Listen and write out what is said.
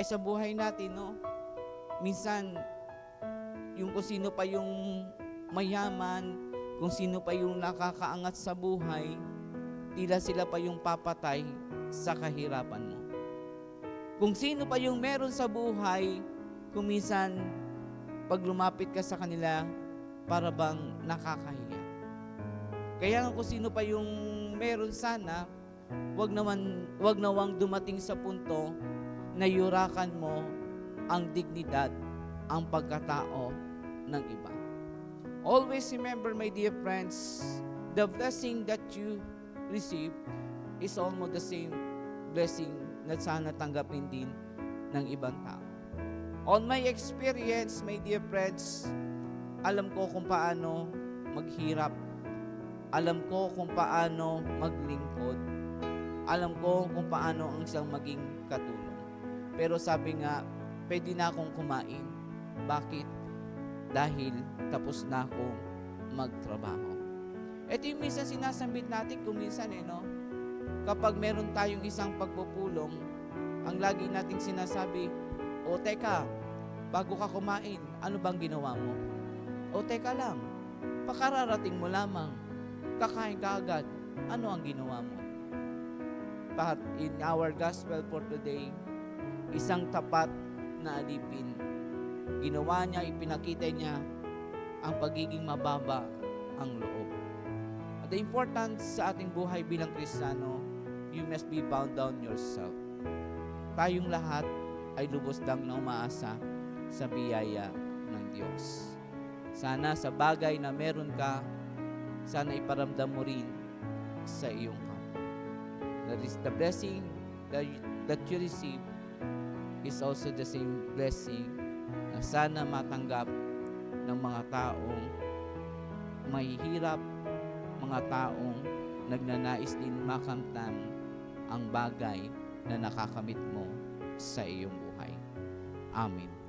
Eh sa buhay natin, no? Minsan, yung kung sino pa yung mayaman, kung sino pa yung nakakaangat sa buhay, tila sila pa yung papatay sa kahirapan mo. Kung sino pa yung meron sa buhay, kung minsan, pag lumapit ka sa kanila, para bang nakakahiya. Kaya kung sino pa yung meron sana, wag naman wag nawang dumating sa punto na yurakan mo ang dignidad, ang pagkatao ng iba. Always remember, my dear friends, the blessing that you receive is almost the same blessing na sana tanggapin din ng ibang tao. On my experience, my dear friends, alam ko kung paano maghirap. Alam ko kung paano maglingkod. Alam ko kung paano ang isang maging katulong. Pero sabi nga, pwede na akong kumain. Bakit? Dahil tapos na akong magtrabaho. Ito yung minsan sinasambit natin kung minsan eh, no? Kapag meron tayong isang pagpupulong, ang lagi nating sinasabi, o teka, bago ka kumain, ano bang ginawa mo? O teka lang, pakararating mo lamang, kakain ka agad, ano ang ginawa mo? But in our gospel for today, isang tapat na alipin. Ginawa niya, ipinakita niya ang pagiging mababa ang loob. At the importance sa ating buhay bilang Kristiyano, you must be bound down yourself. Tayong lahat ay lubos lang na umaasa sa biyaya ng Diyos. Sana sa bagay na meron ka, sana iparamdam mo rin sa iyong kapwa. That is the blessing that you, that you receive is also the same blessing na sana matanggap ng mga taong mahihirap, mga taong nagnanais din makamtan ang bagay na nakakamit mo sa iyong buhay. Amen.